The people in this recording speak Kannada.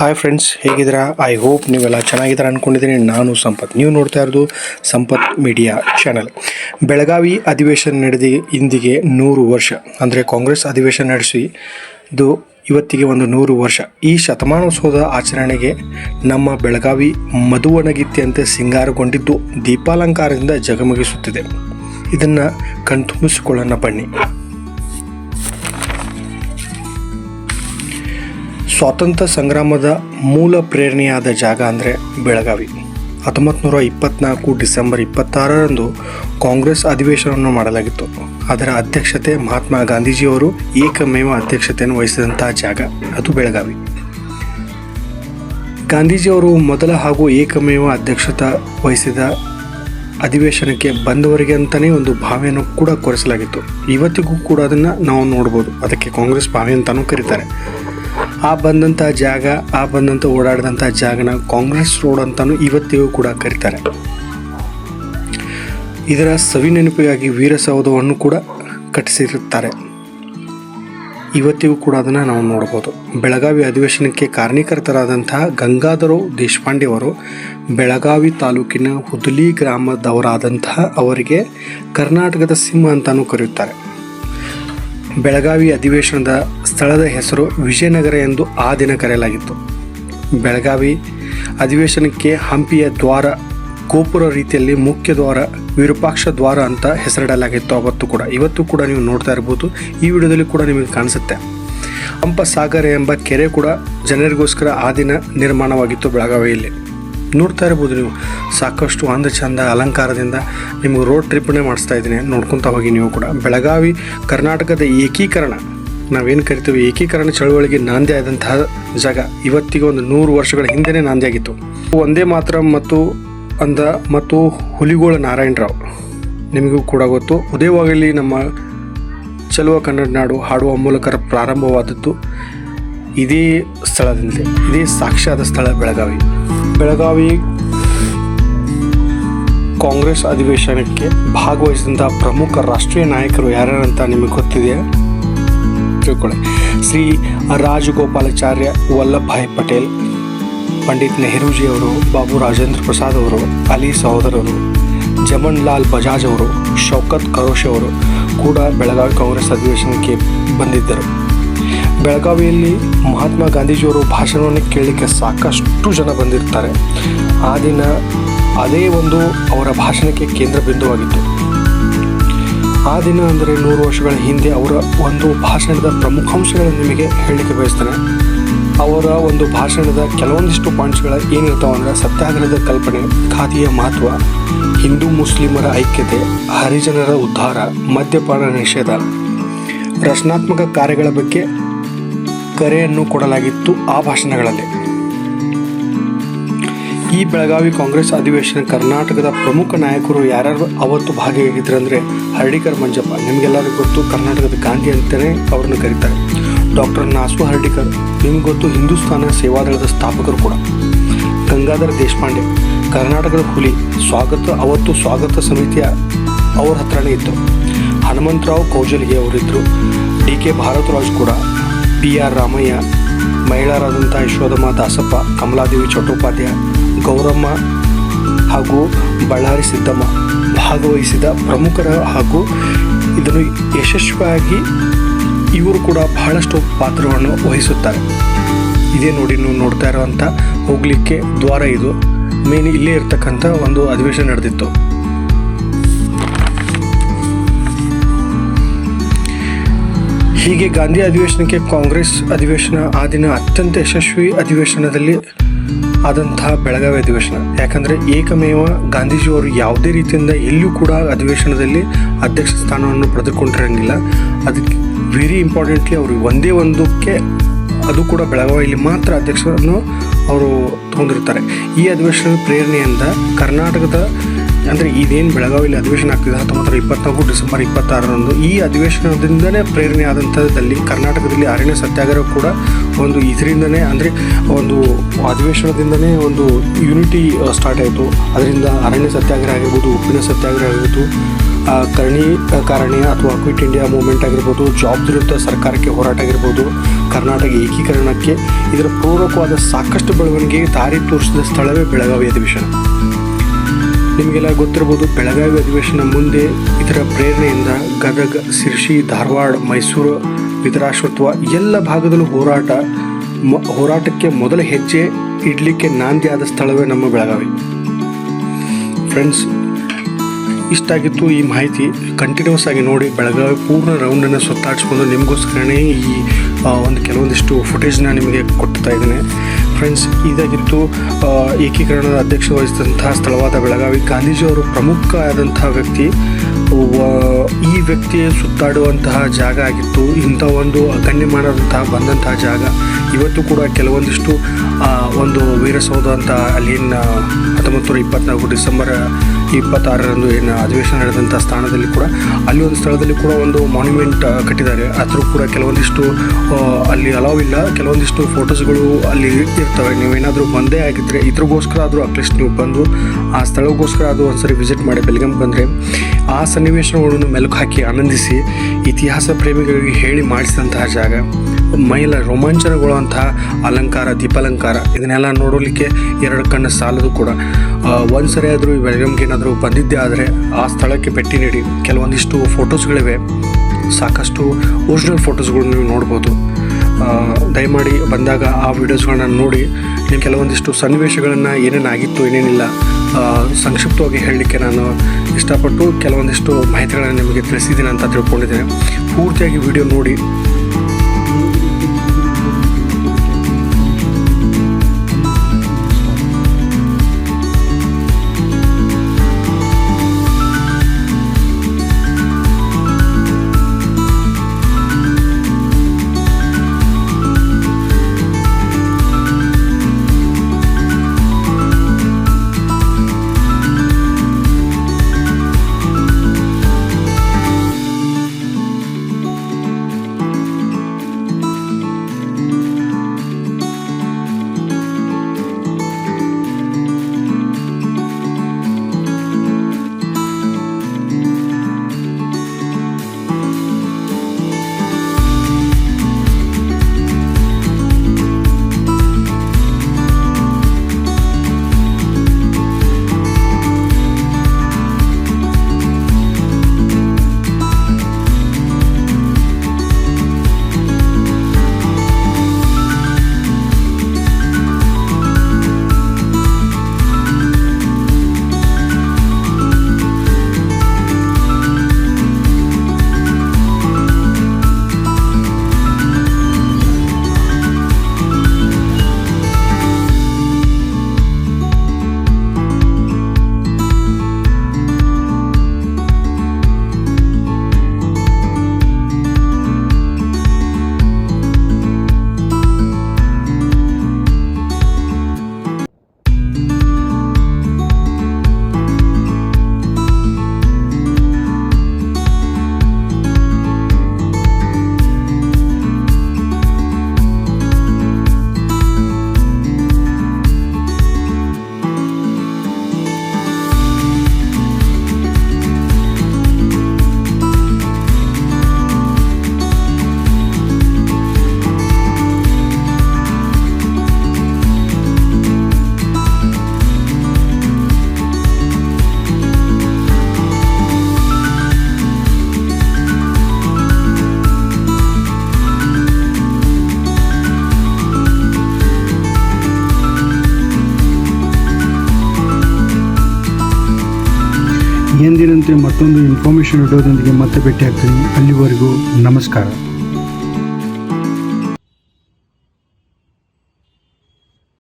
ಹಾಯ್ ಫ್ರೆಂಡ್ಸ್ ಹೇಗಿದ್ದೀರಾ? ಐ ಹೋಪ್ ನೀವೆಲ್ಲ ಚೆನ್ನಾಗಿದ್ದೀರಾ ಅಂದ್ಕೊಂಡಿದ್ದೀನಿ ನಾನು ಸಂಪತ್. ನೀವು ನೋಡ್ತಾ ಇರೋದು ಸಂಪತ್ ಮೀಡಿಯಾ ಚಾನಲ್ ಬೆಳಗಾವಿ ಅಧಿವೇಶನ ನಡೆದಿ ಇಂದಿಗೆ ನೂರು ವರ್ಷ. ಅಂದರೆ ಕಾಂಗ್ರೆಸ್ ಅಧಿವೇಶನ ನಡೆಸಿ ಇದು ಇವತ್ತಿಗೆ ಒಂದು ನೂರು ವರ್ಷ. ಈ ಶತಮಾನೋತ್ಸವದ ಆಚರಣೆಗೆ ನಮ್ಮ ಬೆಳಗಾವಿ ಮಧುವಣಗಿತ್ತೆಯಂತೆ ಸಿಂಗಾರಗೊಂಡಿದ್ದು ದೀಪಾಲಂಕಾರದಿಂದ ಜಗಮಗಿಸುತ್ತಿದೆ. ಇದನ್ನು ಕಣ್ತುಂಬಿಸಿಕೊಳ್ಳೋಣ ಬನ್ನಿ. ಸ್ವಾತಂತ್ರ್ಯ ಸಂಗ್ರಾಮದ ಮೂಲ ಪ್ರೇರಣೆಯಾದ ಜಾಗ ಅಂದರೆ ಬೆಳಗಾವಿ. ಹತ್ತೊಂಬತ್ತು ನೂರ ಇಪ್ಪತ್ನಾಲ್ಕು ಡಿಸೆಂಬರ್ ಇಪ್ಪತ್ತಾರರಂದು ಕಾಂಗ್ರೆಸ್ ಅಧಿವೇಶನವನ್ನು ಮಾಡಲಾಗಿತ್ತು. ಅದರ ಅಧ್ಯಕ್ಷತೆ ಮಹಾತ್ಮ ಗಾಂಧೀಜಿಯವರು ಏಕಮೇವ ಅಧ್ಯಕ್ಷತೆಯನ್ನು ವಹಿಸಿದಂತಹ ಜಾಗ, ಅದು ಬೆಳಗಾವಿ. ಗಾಂಧೀಜಿಯವರು ಮೊದಲ ಹಾಗೂ ಏಕಮೇವ ಅಧ್ಯಕ್ಷತೆ ವಹಿಸಿದ ಅಧಿವೇಶನಕ್ಕೆ ಬಂದವರಿಗೆ ಅಂತಲೇ ಒಂದು ಭಾವೆಯನ್ನು ಕೂಡ ಕೊರೆಸಲಾಗಿತ್ತು. ಇವತ್ತಿಗೂ ಕೂಡ ಅದನ್ನು ನಾವು ನೋಡ್ಬೋದು. ಅದಕ್ಕೆ ಕಾಂಗ್ರೆಸ್ ಭಾವೆ ಅಂತಲೂ ಕರೀತಾರೆ. ಆ ಬಂದಂಥ ಜಾಗ, ಆ ಬಂದಂಥ ಓಡಾಡಿದಂಥ ಜಾಗನ ಕಾಂಗ್ರೆಸ್ ರೋಡ್ ಅಂತಲೂ ಇವತ್ತಿಗೂ ಕೂಡ ಕರೀತಾರೆ. ಇದರ ಸವಿ ನೆನಪಿಗಾಗಿ ವೀರಸೌಧವನ್ನು ಕೂಡ ಕಟ್ಟಿಸಿರುತ್ತಾರೆ. ಇವತ್ತಿಗೂ ಕೂಡ ಅದನ್ನು ನಾವು ನೋಡ್ಬೋದು. ಬೆಳಗಾವಿ ಅಧಿವೇಶನಕ್ಕೆ ಕಾರಣೀಕರ್ತರಾದಂತಹ ಗಂಗಾಧರ ದೇಶಪಾಂಡೆ ಅವರು ಬೆಳಗಾವಿ ತಾಲೂಕಿನ ಹುದುಲಿ ಗ್ರಾಮದವರಾದಂತಹ ಅವರಿಗೆ ಕರ್ನಾಟಕದ ಸಿಂಹ ಅಂತಲೂ ಕರೆಯುತ್ತಾರೆ. ಬೆಳಗಾವಿ ಅಧಿವೇಶನದ ಸ್ಥಳದ ಹೆಸರು ವಿಜಯನಗರ ಎಂದು ಆ ದಿನ ಕರೆಯಲಾಗಿತ್ತು. ಬೆಳಗಾವಿ ಅಧಿವೇಶನಕ್ಕೆ ಹಂಪಿಯ ದ್ವಾರ, ಗೋಪುರ ರೀತಿಯಲ್ಲಿ ಮುಖ್ಯ ದ್ವಾರ, ವಿರೂಪಾಕ್ಷ ದ್ವಾರ ಅಂತ ಹೆಸರಿಡಲಾಗಿತ್ತು. ಅವತ್ತು ಕೂಡ, ಇವತ್ತು ಕೂಡ ನೀವು ನೋಡ್ತಾ ಇರ್ಬೋದು. ಈ ವಿಡಿಯೋದಲ್ಲಿ ಕೂಡ ನಿಮಗೆ ಕಾಣಿಸುತ್ತೆ. ಹಂಪ ಸಾಗರ ಎಂಬ ಕೆರೆ ಕೂಡ ಜನರಿಗೋಸ್ಕರ ಆ ದಿನ ನಿರ್ಮಾಣವಾಗಿತ್ತು ಬೆಳಗಾವಿಯಲ್ಲಿ. ನೋಡ್ತಾ ಇರ್ಬೋದು ನೀವು. ಸಾಕಷ್ಟು ಅಂದ ಚಂದ ಅಲಂಕಾರದಿಂದ ನಿಮಗೆ ರೋಡ್ ಟ್ರಿಪ್ನೇ ಮಾಡಿಸ್ತಾ ಇದ್ದೀನಿ. ನೋಡ್ಕೊತಾ ಹೋಗಿ ನೀವು ಕೂಡ. ಬೆಳಗಾವಿ, ಕರ್ನಾಟಕದ ಏಕೀಕರಣ. ನಾವೇನು ಕರಿತೀವಿ? ಏಕೀಕರಣ ಚಳವಳಿಗೆ ನಾಂದಿ ಆದಂತಹ ಜಾಗ. ಇವತ್ತಿಗೆ ಒಂದು ನೂರು ವರ್ಷಗಳ ಹಿಂದೆನೇ ನಾಂದಿ ಆಗಿತ್ತು. ಒಂದೇ ಮಾತ್ರ ಮತ್ತು ಅಂದ ಮತ್ತು ಹುಲಿಗೋಳ ನಾರಾಯಣರಾವ್. ನಿಮಗೂ ಕೂಡ ಗೊತ್ತು. ಉದಯವಾಗಲಿ ನಮ್ಮ ಚಲುವ ಕನ್ನಡ ನಾಡು ಹಾಡುವ ಮೂಲಕ ಪ್ರಾರಂಭವಾದದ್ದು ಇದೇ ಸ್ಥಳದಿಂದ ಇದೇ ಸಾಕ್ಷಾದ ಸ್ಥಳ ಬೆಳಗಾವಿ. ಬೆಳಗಾವಿ ಕಾಂಗ್ರೆಸ್ ಅಧಿವೇಶನಕ್ಕೆ ಭಾಗವಹಿಸಿದಂಥ ಪ್ರಮುಖ ರಾಷ್ಟ್ರೀಯ ನಾಯಕರು ಯಾರ್ಯಾರಂತ ನಿಮಗೆ ಗೊತ್ತಿದೆಯಾ? ತಿಳ್ಕೊಳ್ಳಿ. ಶ್ರೀ ರಾಜಗೋಪಾಲಾಚಾರ್ಯ ವಲ್ಲಭಭಾಯ್ ಪಟೇಲ್, ಪಂಡಿತ್ ನೆಹರೂಜಿ ಅವರು ಬಾಬು ರಾಜೇಂದ್ರ ಪ್ರಸಾದ್ ಅವರು, ಅಲಿ ಸಹೋದರರು ಜಮನ್ ಲಾಲ್ ಬಜಾಜ್ ಅವರು, ಶೌಕತ್ ಕರೋಶ್ ಅವರು ಕೂಡ ಬೆಳಗಾವಿ ಕಾಂಗ್ರೆಸ್ ಅಧಿವೇಶನಕ್ಕೆ ಬಂದಿದ್ದರು. ಬೆಳಗಾವಿಯಲ್ಲಿ ಮಹಾತ್ಮ ಗಾಂಧೀಜಿಯವರು ಭಾಷಣವನ್ನು ಕೇಳಲಿಕ್ಕೆ ಸಾಕಷ್ಟು ಜನ ಬಂದಿರ್ತಾರೆ. ಆ ದಿನ ಅದೇ ಒಂದು ಅವರ ಭಾಷಣಕ್ಕೆ ಕೇಂದ್ರ ಬಿಂದುವಾಗಿತ್ತು. ಆ ದಿನ ಅಂದರೆ ನೂರು ವರ್ಷಗಳ ಹಿಂದೆ ಅವರ ಒಂದು ಭಾಷಣದ ಪ್ರಮುಖಾಂಶಗಳನ್ನು ನಿಮಗೆ ಹೇಳಲಿಕ್ಕೆ ಬಯಸ್ತೇನೆ. ಅವರ ಒಂದು ಭಾಷಣದ ಕೆಲವೊಂದಿಷ್ಟು ಪಾಯಿಂಟ್ಸ್ಗಳ ಏನಿರ್ತಾವೆ ಅಂದರೆ ಸತ್ಯಾಗ್ರಹದ ಕಲ್ಪನೆ ಖಾದಿಯ ಮಹತ್ವ, ಹಿಂದೂ ಮುಸ್ಲಿಮರ ಐಕ್ಯತೆ, ಹರಿಜನರ ಉದ್ಧಾರ, ಮದ್ಯಪಾನ ನಿಷೇಧ, ರಚನಾತ್ಮಕ ಕಾರ್ಯಗಳ ಬಗ್ಗೆ ಕರೆಯನ್ನು ಕೊಡಲಾಗಿತ್ತು ಆ ಭಾಷಣಗಳಲ್ಲಿ. ಈ ಬೆಳಗಾವಿ ಕಾಂಗ್ರೆಸ್ ಅಧಿವೇಶನ ಕರ್ನಾಟಕದ ಪ್ರಮುಖ ನಾಯಕರು ಯಾರ್ಯಾರು ಅವತ್ತು ಭಾಗಿಯಾಗಿದ್ರು ಅಂದರೆ ಹರ್ಡಿಕರ್ ಮಂಜಪ್ಪ. ನಿಮಗೆಲ್ಲರಿಗೂ ಗೊತ್ತು, ಕರ್ನಾಟಕದ ಗಾಂಧಿ ಅಂತಲೇ ಅವ್ರನ್ನ ಕರೀತಾರೆ. ಡಾಕ್ಟರ್ ನಾಸು ಹರ್ಡಿಕರ್, ನಿಮ್ಗೆ ಗೊತ್ತು ಹಿಂದೂಸ್ತಾನ ಸೇವಾದಳದ ಸ್ಥಾಪಕರು ಕೂಡ. ಗಂಗಾಧರ ದೇಶಪಾಂಡೆ, ಕರ್ನಾಟಕದ ಹುಲಿ, ಸ್ವಾಗತ, ಅವತ್ತು ಸ್ವಾಗತ ಸಮಿತಿಯ ಅವ್ರ ಹತ್ರನೇ ಇತ್ತು ಹನುಮಂತರಾವ್ ಕೌಜಲ್ಗೆ ಅವರಿದ್ದರು ಡಿ ಕೆ ಭಾರತರಾಜ್ ಕೂಡ ಪಿ ಆರ್ ರಾಮಯ್ಯ ಮಹಿಳಾರಾದಂಥ ಯಶೋಧಮ್ಮ ದಾಸಪ್ಪ, ಕಮಲಾದೇವಿ ಚಟ್ಟೋಪಾಧ್ಯಾಯ ಗೌರಮ್ಮ ಹಾಗೂ ಬಳ್ಳಾರಿ ಸಿದ್ದಮ್ಮ ಭಾಗವಹಿಸಿದ ಪ್ರಮುಖರ ಹಾಗೂ ಇದನ್ನು ಯಶಸ್ವಿಯಾಗಿ ಇವರು ಕೂಡ ಬಹಳಷ್ಟು ಪಾತ್ರವನ್ನು ವಹಿಸುತ್ತಾರೆ. ಇದೇ ನೋಡಿ ನೀವು ನೋಡ್ತಾ ಇರುವಂಥ ಹೋಗಲಿಕ್ಕೆ ದ್ವಾರ ಇದು. ಮೇನ್ ಇಲ್ಲೇ ಇರ್ತಕ್ಕಂಥ ಒಂದು ಅಧಿವೇಶನ ನಡೆದಿತ್ತು. ಹೀಗೆ ಗಾಂಧಿ ಅಧಿವೇಶನಕ್ಕೆ ಕಾಂಗ್ರೆಸ್ ಅಧಿವೇಶನ ಆ ದಿನ ಅತ್ಯಂತ ಯಶಸ್ವಿ ಅಧಿವೇಶನದಲ್ಲಿ ಆದಂತಹ ಬೆಳಗಾವಿ ಅಧಿವೇಶನ. ಯಾಕಂದರೆ ಏಕಮೇವ ಗಾಂಧೀಜಿಯವರು ಯಾವುದೇ ರೀತಿಯಿಂದ ಎಲ್ಲೂ ಕೂಡ ಅಧಿವೇಶನದಲ್ಲಿ ಅಧ್ಯಕ್ಷ ಸ್ಥಾನವನ್ನು ಪಡೆದುಕೊಂಡಿರಂಗಿಲ್ಲ. ಅದಕ್ಕೆ ವೆರಿ ಇಂಪಾರ್ಟೆಂಟ್ಲಿ ಅವರು ಒಂದೇ ಒಂದಕ್ಕೆ ಅದು ಕೂಡ ಬೆಳಗಾವಿಯಲ್ಲಿ ಮಾತ್ರ ಅಧ್ಯಕ್ಷರನ್ನು ಅವರು ತಗೊಂಡಿರ್ತಾರೆ. ಈ ಅಧಿವೇಶನದ ಪ್ರೇರಣೆಯಿಂದ ಕರ್ನಾಟಕದ ಅಂದರೆ ಇದೇನು ಬೆಳಗಾವಿಯಲ್ಲಿ ಅಧಿವೇಶನ ಆಗ್ತಿದೆ? ಹತ್ತೊಂಬತ್ತರ ಇಪ್ಪತ್ನಾಲ್ಕು ಡಿಸೆಂಬರ್ ಇಪ್ಪತ್ತಾರರಂದು ಈ ಅಧಿವೇಶನದಿಂದನೇ ಪ್ರೇರಣೆ ಆದಂಥದ್ದಲ್ಲಿ ಕರ್ನಾಟಕದಲ್ಲಿ ಅರಣ್ಯ ಸತ್ಯಾಗ್ರಹ ಕೂಡ ಒಂದು ಇದರಿಂದನೇ ಅಂದರೆ ಒಂದು ಅಧಿವೇಶನದಿಂದನೇ ಒಂದು ಯೂನಿಟಿ ಸ್ಟಾರ್ಟ್ ಆಯಿತು. ಅದರಿಂದ ಅರಣ್ಯ ಸತ್ಯಾಗ್ರಹ ಆಗಿರ್ಬೋದು, ಉಪ್ಪಿನ ಸತ್ಯಾಗ್ರಹ ಆಗಿರ್ಬೋದು ಕರಣಿ ಕರ್ಣಿ ಅಥವಾ ಕ್ವಿಟ್ ಇಂಡಿಯಾ ಮೂವ್ಮೆಂಟ್ ಆಗಿರ್ಬೋದು ಜಾಬ್ ವಿರುದ್ಧ ಸರ್ಕಾರಕ್ಕೆ ಹೋರಾಟ ಆಗಿರ್ಬೋದು, ಕರ್ನಾಟಕ ಏಕೀಕರಣಕ್ಕೆ ಇದರ ಪೂರಕವಾದ ಸಾಕಷ್ಟು ಬೆಳವಣಿಗೆಗೆ ದಾರಿ ತೋರಿಸಿದ ಸ್ಥಳವೇ ಬೆಳಗಾವಿ ಅಧಿವೇಶನ. ನಿಮಗೆಲ್ಲ ಗೊತ್ತಿರ್ಬೋದು ಬೆಳಗಾವಿ ಅಧಿವೇಶನ ಮುಂದೆ ಇದರ ಪ್ರೇರಣೆಯಿಂದ ಗದಗ ಸಿರ್ಸಿ ಧಾರವಾಡ, ಮೈಸೂರು, ವಿದರಾಶ್ವತ್ವ ಎಲ್ಲ ಭಾಗದಲ್ಲೂ ಹೋರಾಟ ಹೋರಾಟಕ್ಕೆ ಮೊದಲ ಹೆಜ್ಜೆ ಇಡಲಿಕ್ಕೆ ನಾಂದಿ ಆದ ಸ್ಥಳವೇ ನಮ್ಮ ಬೆಳಗಾವಿ. ಫ್ರೆಂಡ್ಸ್, ಇಷ್ಟಾಗಿತ್ತು ಈ ಮಾಹಿತಿ. ಕಂಟಿನ್ಯೂಸ್ ಆಗಿ ನೋಡಿ, ಬೆಳಗಾವಿ ಪೂರ್ಣ ರೌಂಡನ್ನು ಸುತ್ತಾಡಿಸ್ಕೊಂಡು ನಿಮಗೋಸ್ಕರನೇ ಈ ಒಂದು ಕೆಲವೊಂದಿಷ್ಟು ಫುಟೇಜ್ನ ನಿಮಗೆ ಕೊಡ್ತಾ ಇದ್ದೇನೆ. ಫ್ರೆಂಡ್ಸ್ ಇದಾಗಿತ್ತು ಏಕೀಕರಣದ ಅಧ್ಯಕ್ಷ ವಹಿಸಿದಂತಹ ಸ್ಥಳವಾದ ಬೆಳಗಾವಿ. ಗಾಂಧೀಜಿಯವರು ಪ್ರಮುಖ ಆದಂತಹ ವ್ಯಕ್ತಿ. ಈ ವ್ಯಕ್ತಿಯ ಸುತ್ತಾಡುವಂತಹ ಜಾಗ ಆಗಿತ್ತು. ಇಂಥ ಒಂದು ಅಗಣ್ಯಮಾನದಂತಹ ಬಂದಂತಹ ಜಾಗ. ಇವತ್ತು ಕೂಡ ಕೆಲವೊಂದಿಷ್ಟು ಒಂದು ವೀರಸೌಧ ಅಂತ ಅಲ್ಲಿನ ಹತ್ತೊಂಬತ್ತು ನೂರ ಇಪ್ಪತ್ನಾಲ್ಕು ಡಿಸೆಂಬರ್ ಇಪ್ಪತ್ತಾರರಂದು ಏನು ಅಧಿವೇಶನ ನಡೆದಂಥ ಸ್ಥಾನದಲ್ಲಿ ಕೂಡ ಅಲ್ಲಿ ಒಂದು ಸ್ಥಳದಲ್ಲಿ ಕೂಡ ಒಂದು ಮಾನ್ಯುಮೆಂಟ್ ಕಟ್ಟಿದ್ದಾರೆ. ಆದರೂ ಕೂಡ ಕೆಲವೊಂದಿಷ್ಟು ಅಲ್ಲಿ ಅಲಾವ್ ಇಲ್ಲ. ಕೆಲವೊಂದಿಷ್ಟು ಫೋಟೋಸ್ಗಳು ಅಲ್ಲಿ ಇರ್ತವೆ. ನೀವೇನಾದರೂ ಬಂದೇ ಆಗಿದ್ದರೆ ಇದ್ರಿಗೋಸ್ಕರ ಆದರೂ ಅಟ್ಲೀಸ್ಟ್ ನೀವು ಬಂದು ಆ ಸ್ಥಳಕ್ಕೋಸ್ಕರ ಅದು ಒಂದ್ಸರಿ ವಿಸಿಟ್ ಮಾಡಿ ಬೆಲ್ಗಂ ಬಂದರೆ ಆ ಸನ್ನಿವೇಶಗಳನ್ನು ಮೆಲುಕು ಹಾಕಿ ಆನಂದಿಸಿ ಇತಿಹಾಸ ಪ್ರೇಮಿಗಳಿಗೆ ಹೇಳಿ ಮಾಡಿಸಿದಂತಹ ಜಾಗ. ಮೈಲ ರೋಮಾಂಚನಗೊಳ್ಳುವಂತಹ ಅಲಂಕಾರ, ದೀಪಾಲಂಕಾರ, ಇದನ್ನೆಲ್ಲ ನೋಡಲಿಕ್ಕೆ ಎರಡು ಕಣ್ಣು ಸಾಲದು ಕೂಡ. ಒಂದು ಸರಿ ಆದರೂ ಈ ಏನಾದರೂ ಬಂದಿದ್ದೆ ಆದರೆ ಆ ಸ್ಥಳಕ್ಕೆ ಭೇಟಿ ನೀಡಿ. ಕೆಲವೊಂದಿಷ್ಟು ಫೋಟೋಸ್ಗಳಿವೆ ಸಾಕಷ್ಟು ಒರಿಜಿನಲ್ ಫೋಟೋಸ್ಗಳು ನೀವು ನೋಡ್ಬೋದು. ದಯಮಾಡಿ ಬಂದಾಗ ಆ ವಿಡಿಯೋಸ್ಗಳನ್ನ ನೋಡಿ. ನೀವು ಕೆಲವೊಂದಿಷ್ಟು ಸನ್ನಿವೇಶಗಳನ್ನು ಏನೇನಾಗಿತ್ತು, ಏನೇನಿಲ್ಲ ಸಂಕ್ಷಿಪ್ತವಾಗಿ ಹೇಳಲಿಕ್ಕೆ ನಾನು ಇಷ್ಟಪಟ್ಟು ಕೆಲವೊಂದಿಷ್ಟು ಮಾಹಿತಿಗಳನ್ನು ನಿಮಗೆ ತಿಳಿಸಿದ್ದೀನಿ ಅಂತ ತಿಳ್ಕೊಂಡಿದ್ದೇನೆ. ಪೂರ್ತಿಯಾಗಿ ವಿಡಿಯೋ ನೋಡಿ. ಎಂದಿನಂತೆ ಮತ್ತೊಂದು ಇನ್ಫಾರ್ಮೇಷನ್ ಇಡೋದೊಂದಿಗೆ ಮತ್ತೆ ಭೇಟಿ ಆಗ್ತೀನಿ ಅಲ್ಲಿವರೆಗೂ ನಮಸ್ಕಾರ.